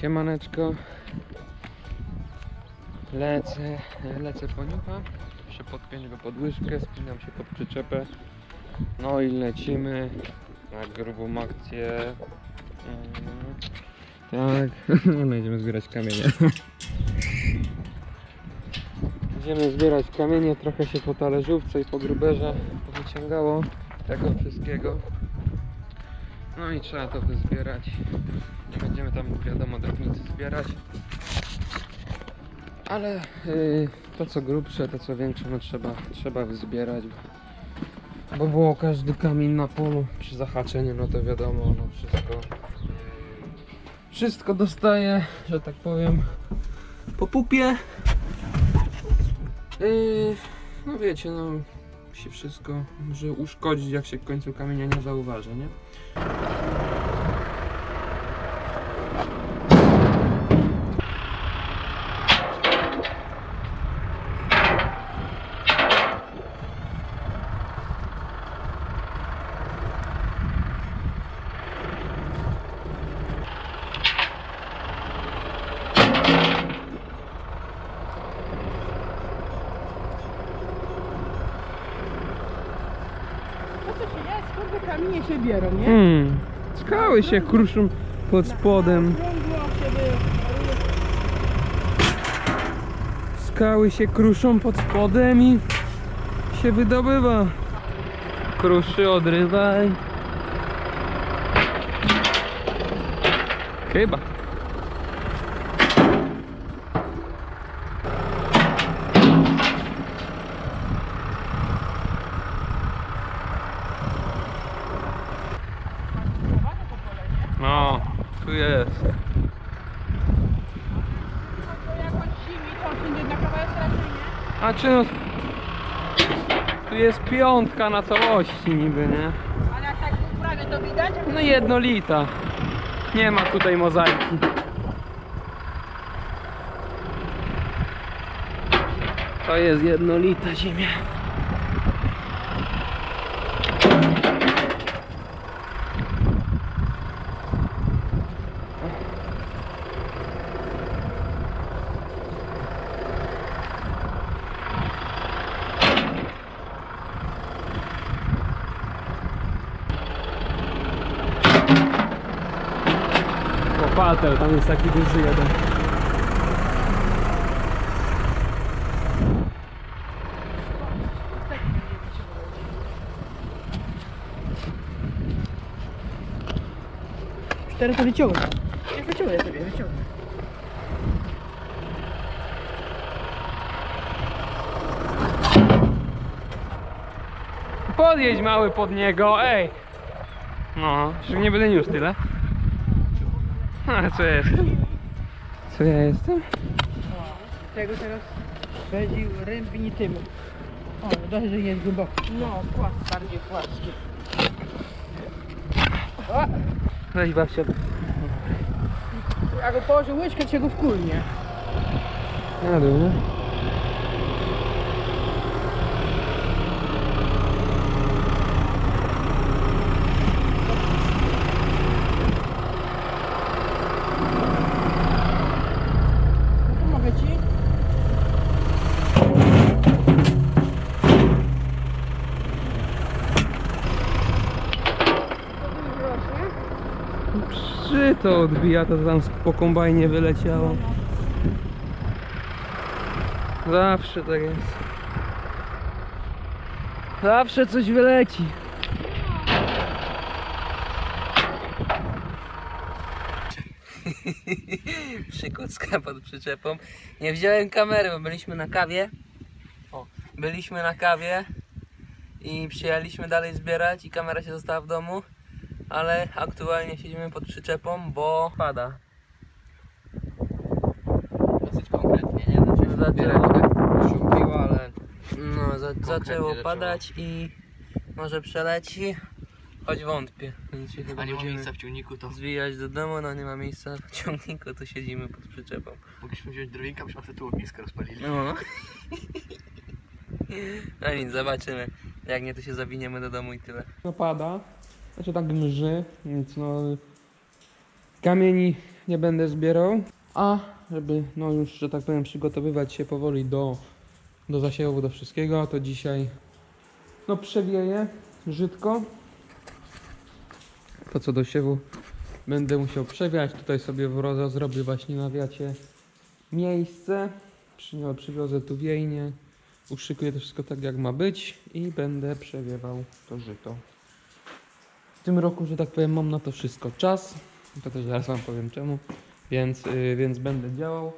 Siemaneczko. Lecę, lecę po niucha. Muszę podpiąć go pod łyżkę, spinam się pod przyczepę. No i lecimy na grubą akcję. Mm, Tak, no idziemy zbierać kamienie. Idziemy zbierać kamienie, trochę się po talerzówce i po gruberze wyciągało tego wszystkiego. No i trzeba to wyzbierać. Nie będziemy tam wiadomo drobnicy zbierać. Ale yy, to co grubsze, to co większe, no trzeba, trzeba wyzbierać. Bo było każdy kamień na polu przy zahaczeniu, no to wiadomo, no wszystko. Wszystko dostaje, że tak powiem, po pupie. Yy, no wiecie, no się wszystko może uszkodzić, jak się w końcu kamienia nie zauważy, nie? Nie? Hmm, skały się kruszą pod spodem. Skały się kruszą pod spodem i się wydobywa. Kruszy, odrywaj. Chyba. No, tu jest. To jak od zimi, to wszędzie na kawałek raczej nie. A czy no... Tu jest piątka na całości niby, nie? Ale jak tak to widać? No jednolita. Nie ma tutaj mozaiki. To jest jednolita ziemia. Łopatel, tam jest taki duży jeden. Cztery to wyciągnę. Ja wyciągnę sobie, wyciągnę. Podjedź mały pod niego, ej! No, że nie będę niósł tyle. A co jest? Co ja jestem? Tego teraz będzie rębni tym. O, dobrze, że nie jest głęboko. No, płaski, bardziej płaski. O, Weź babcia. jak go położę łyżkę, to się go wkulnie. Na dół, nie? No to mogę ci. Przy to odbija, to tam po kombajnie wyleciało. Zawsze tak jest. Zawsze coś wyleci. Przykucka pod przyczepą. Nie wziąłem kamery, bo byliśmy na kawie. O, byliśmy na kawie i przyjechaliśmy dalej zbierać i kamera się została w domu. Ale aktualnie siedzimy pod przyczepą, bo pada. Dosyć konkretnie, nie? Znaczy, Zaczęło- zbierać tak ale No, za, zaczęło zaczęło. padać i może przeleci, choć wątpię. Więc się chyba a nie ma miejsca w ciągniku, to zwijać do domu, no nie ma miejsca w ciągniku, to siedzimy pod przyczepą. mogliśmy wziąć drowinka, byśmy tu ognisko rozpalili. No. No nic, zobaczymy. Jak nie, to się zawiniemy do domu i tyle. No pada, znaczy tak mrzy, więc no kamieni nie będę zbierał, a żeby no już, że tak powiem, przygotowywać się powoli do, do zasiewu, do wszystkiego, to dzisiaj no przewieję żydko. To co do siewu będę musiał przewiać, tutaj sobie w Roza zrobię właśnie na wiacie miejsce, Przyniosę, przywiozę tu wiejnie, uszykuję to wszystko tak jak ma być i będę przewiewał to żyto. Tym roku, że tak powiem, mam na to wszystko czas. To też zaraz wam powiem czemu. Więc, yy, więc będę działał.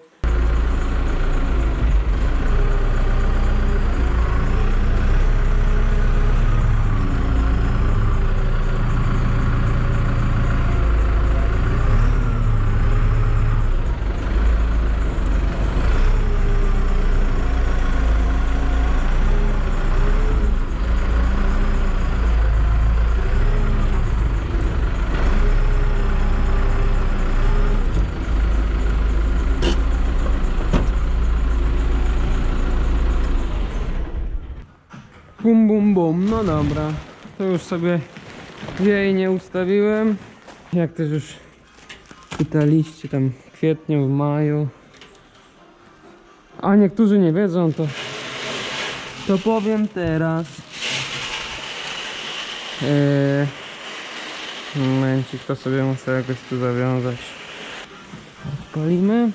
Bum no dobra. To już sobie jej nie ustawiłem. Jak też już pytaliście tam w kwietniu, w maju. A niektórzy nie wiedzą, to to powiem teraz. Eee, momencik, to sobie muszę jakoś tu zawiązać. Odpalimy.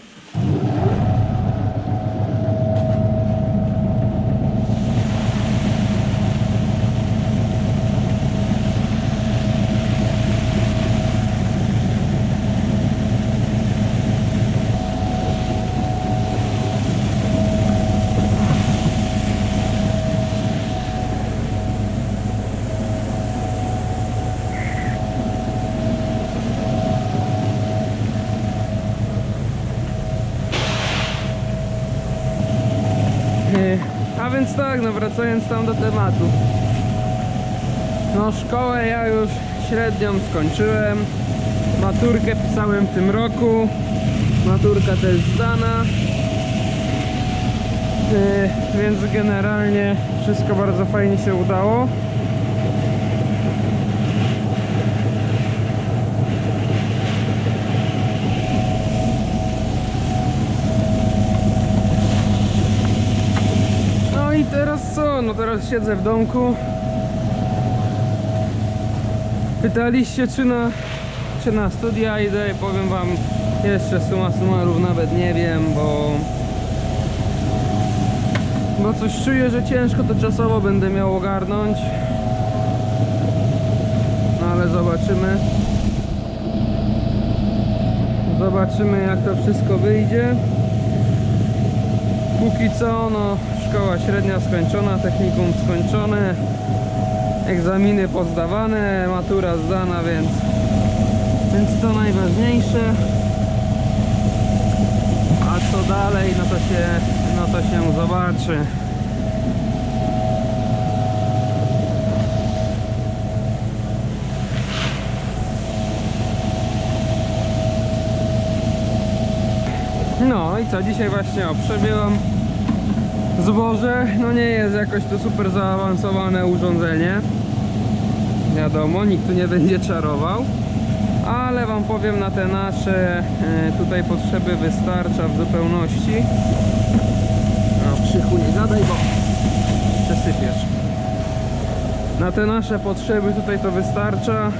Nie. A więc tak, no wracając tam do tematu. No szkołę ja już średnią skończyłem. Maturkę pisałem w tym roku. Maturka też zdana. Yy, więc generalnie wszystko bardzo fajnie się udało. I teraz co? No teraz siedzę w domku. Pytaliście czy na, czy na studia idę i powiem wam jeszcze suma summarów nawet nie wiem, bo bo coś czuję, że ciężko to czasowo będę miał ogarnąć. No ale zobaczymy. Zobaczymy jak to wszystko wyjdzie. Póki co, no, szkoła średnia skończona, technikum skończone, egzaminy pozdawane, matura zdana, więc, więc to najważniejsze. A co dalej, no to się, no to się zobaczy. No i co, dzisiaj właśnie przebyłam zboże. No nie jest jakoś to super zaawansowane urządzenie. Wiadomo, nikt tu nie będzie czarował. Ale wam powiem, na te nasze e, tutaj potrzeby wystarcza w zupełności. No krzychu nie gadaj, bo przesypiesz. Na te nasze potrzeby tutaj to wystarcza.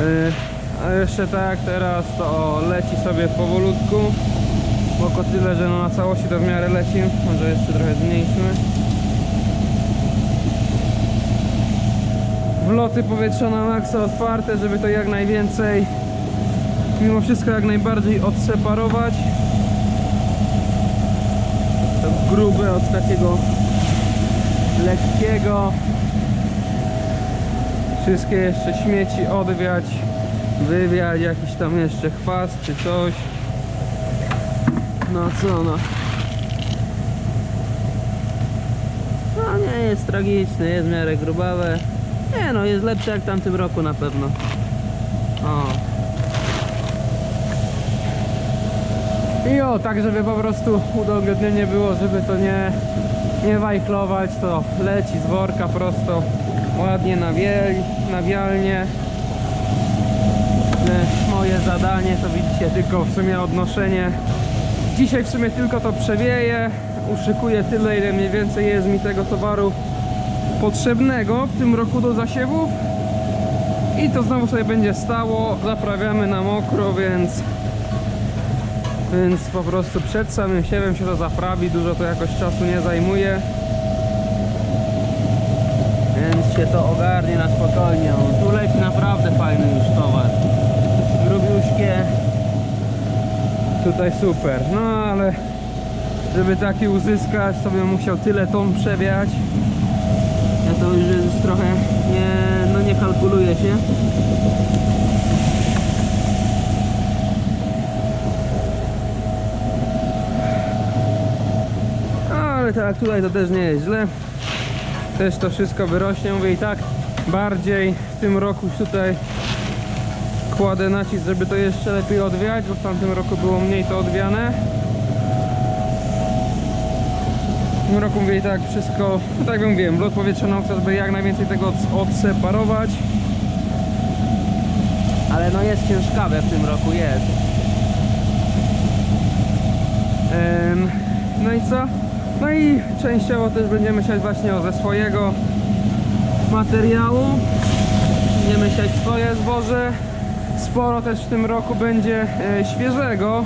E, A jeszcze tak teraz to leci sobie powolutku. Bo tyle, że no na całości to w miarę leci. Może jeszcze trochę zmniejszymy. Wloty powietrza na maksa otwarte, żeby to jak najwięcej mimo wszystko jak najbardziej odseparować. To grube od takiego lekkiego. Wszystkie jeszcze śmieci odwiać, wywiać, jakiś tam jeszcze chwast czy coś. No co no. No nie jest tragiczny, jest w miarę grubawe. Nie no, jest lepszy jak w tamtym roku na pewno. O. I o, tak żeby po prostu udogodnienie było, żeby to nie nie wajchlować, to leci z worka prosto, ładnie na, wiel, na wialnie. E, Moje zadanie to widzicie tylko w sumie odnoszenie. Dzisiaj w sumie tylko to przewieję, uszykuję tyle ile mniej więcej jest mi tego towaru potrzebnego w tym roku do zasiewów. I to znowu sobie będzie stało, zaprawiamy na mokro, więc więc po prostu przed samym siewem się to zaprawi, dużo to jakoś czasu nie zajmuje. Więc się to ogarnie na spokojnie. Tu leci naprawdę fajny już towar. Grubiuszkie. Tutaj super. No ale żeby taki uzyskać, to bym musiał tyle ton przewiać. Ja to już jest trochę nie, no nie kalkuluje się. Ale tak, tutaj to też nie jest źle. Też to wszystko wyrośnie. Mówię i tak bardziej w tym roku tutaj kładę nacisk, żeby to jeszcze lepiej odwiać, bo w tamtym roku było mniej to odwiane. W tym roku mówię tak wszystko, no tak jak mówiłem, wlot powietrza chcę, żeby jak najwięcej tego od- odseparować. Ale no jest ciężkawe w tym roku, jest. No i co? No i częściowo też będziemy siać właśnie o ze swojego materiału. Będziemy siać swoje zboże. Sporo też w tym roku będzie e, świeżego.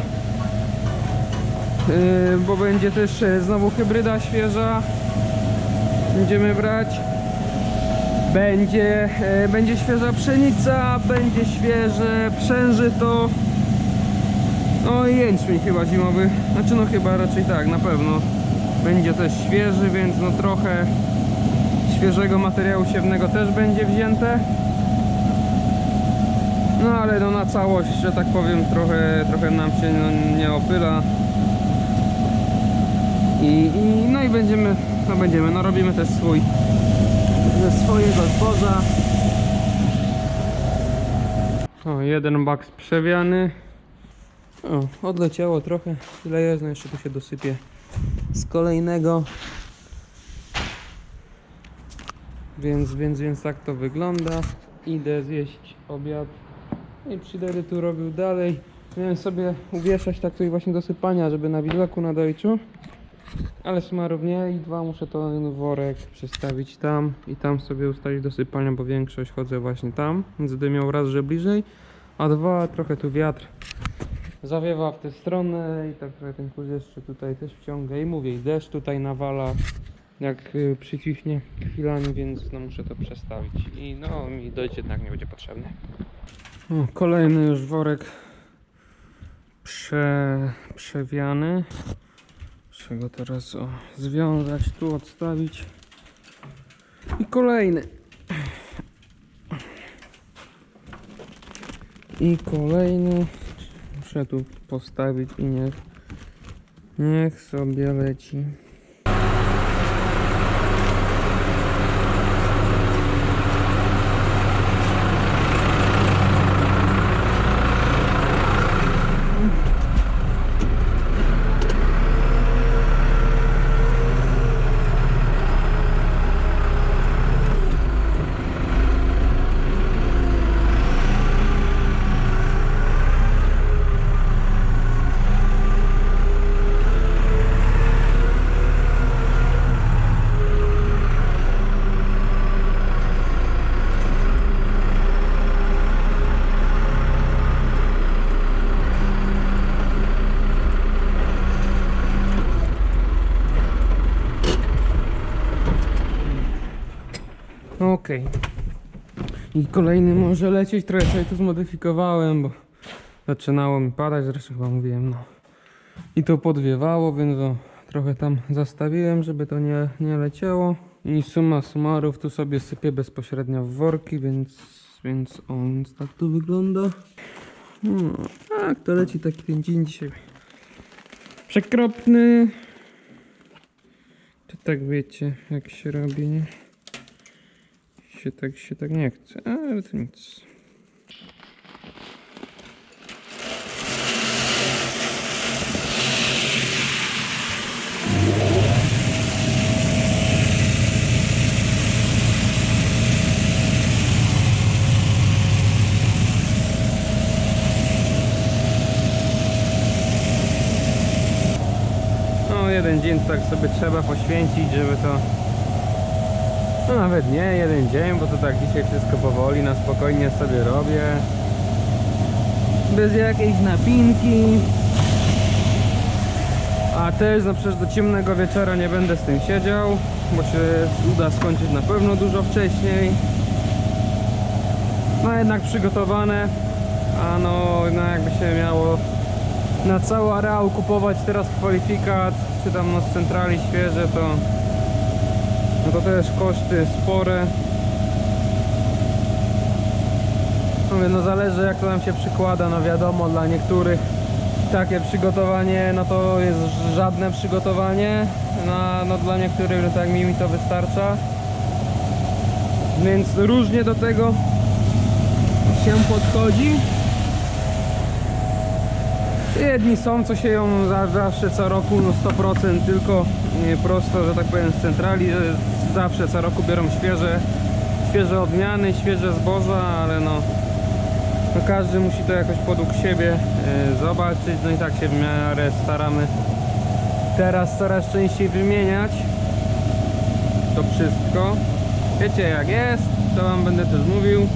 E, bo będzie też e, znowu hybryda świeża. Będziemy brać. Będzie, będzie świeża pszenica, będzie świeże przężyto. No i jęczmień chyba zimowy. Znaczy no chyba raczej tak, na pewno. Będzie też świeży, więc no trochę świeżego materiału siewnego też będzie wzięte. No ale no na całość, że tak powiem, trochę, trochę nam się no, nie opyla. I, i no i będziemy, no będziemy, no robimy też swój ze swojego zboża. O, jeden bak przewiany. O, odleciało trochę, tyle jest, no jeszcze tu się dosypie z kolejnego. Więc, więc, więc tak to wygląda. Idę zjeść obiad i przyjdę tu robił dalej. Miałem sobie uwieszać tak tutaj właśnie do sypania, żeby na widoku na dojczu. Ale smarów nie i dwa muszę ten worek przestawić tam i tam sobie ustawić do sypania, bo większość chodzę właśnie tam, więc będę miał raz, że bliżej, a dwa trochę tu wiatr zawiewa w tę stronę i tak trochę ten kurz jeszcze tutaj też wciąga i mówię, i deszcz tutaj nawala jak y, przyciśnie chwilami, więc no muszę to przestawić i no mi dojść jednak nie będzie potrzebny. O, kolejny już worek prze, przewiany. Muszę go teraz o, związać, tu odstawić. I kolejny. I kolejny. Muszę tu postawić i niech, niech sobie leci. Okej. I kolejny może lecieć, trochę sobie tu zmodyfikowałem, bo zaczynało mi padać, zresztą chyba mówiłem, no. I to podwiewało, więc no, trochę tam zastawiłem, żeby to nie, nie leciało. I suma summarów tu sobie sypię bezpośrednio w worki, więc, więc o, więc tak to wygląda. No, tak, to leci taki ten dzień dzisiaj. Przekropny. To tak wiecie, jak się robi, nie? się tak się tak nie chce, ale to nic. No, jeden dzień tak sobie trzeba poświęcić, żeby to no nawet nie jeden dzień, bo to tak dzisiaj wszystko powoli, na spokojnie sobie robię. Bez jakiejś napinki. A też no przecież do ciemnego wieczora nie będę z tym siedział bo się uda skończyć na pewno dużo wcześniej. No jednak przygotowane a no, no jakby się miało na cały areał kupować teraz kwalifikat czy tam no z centrali świeże to no to też koszty spore. Mówię, no zależy jak to nam się przykłada, no wiadomo dla niektórych takie przygotowanie no to jest żadne przygotowanie no, no dla niektórych no tak mi, to wystarcza. Więc różnie do tego się podchodzi. Jedni są, co sieją za, zawsze co roku, no 100% tylko nie, prosto, że tak powiem, z centrali, że zawsze co roku biorą świeże, świeże odmiany, świeże zboża, ale no, no każdy musi to jakoś podług siebie e, zobaczyć, no i tak się w miarę staramy teraz coraz częściej wymieniać to wszystko. Wiecie jak jest, to wam będę też mówił.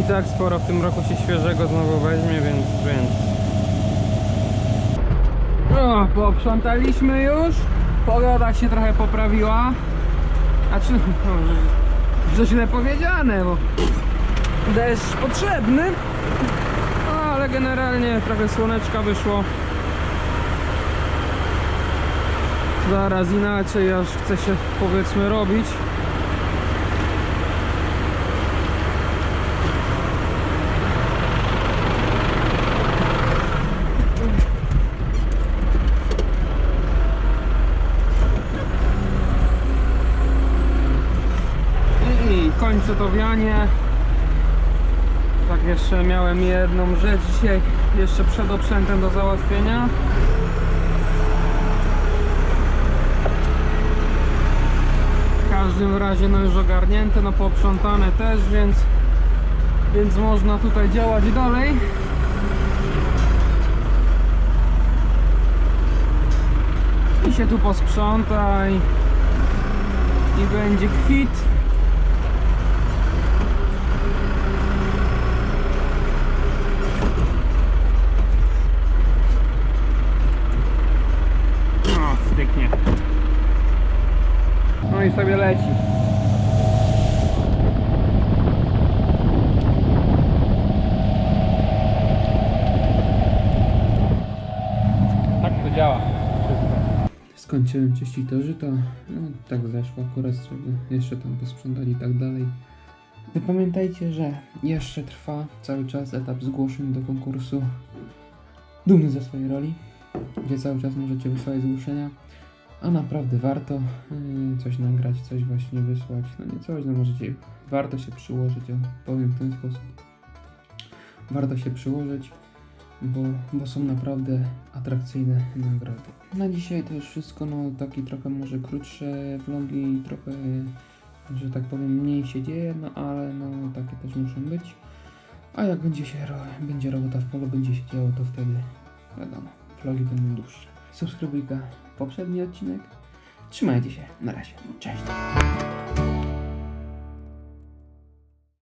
I tak sporo w tym roku się świeżego znowu weźmie, więc, więc... O, poprzątaliśmy już. Pogoda się trochę poprawiła. Znaczy, no, że źle powiedziane, bo deszcz potrzebny. No, ale generalnie trochę słoneczka wyszło. Zaraz inaczej aż chce się powiedzmy robić. I kończę to wianie. Tak jeszcze miałem jedną rzecz dzisiaj jeszcze przed oprzętem do załatwienia. W każdym razie no już ogarnięte, no poprzątane też, więc więc można tutaj działać dalej. I się tu posprząta i, i będzie kwit. O, styknie. No i sobie leci. Tak to działa. Skończyłem czyścić to żyto. No tak zeszło akurat, żeby jeszcze tam posprzątali i tak dalej. Wy pamiętajcie, że jeszcze trwa cały czas etap zgłoszeń do konkursu Dumny ze swojej roli, gdzie cały czas możecie wysłać zgłoszenia, a naprawdę warto yy, coś nagrać, coś właśnie wysłać. No nie coś, no możecie, warto się przyłożyć, o, powiem w ten sposób. Warto się przyłożyć, bo, bo są naprawdę atrakcyjne nagrody. Na dzisiaj to już wszystko, no taki trochę może krótsze vlogi, trochę, że tak powiem, mniej się dzieje, no ale no takie też muszą być. A jak będzie się będzie robota w polu, będzie się działo, to wtedy wiadomo, vlogi będą dłuższe. Subskrybujka poprzedni odcinek. Trzymajcie się, na razie, cześć.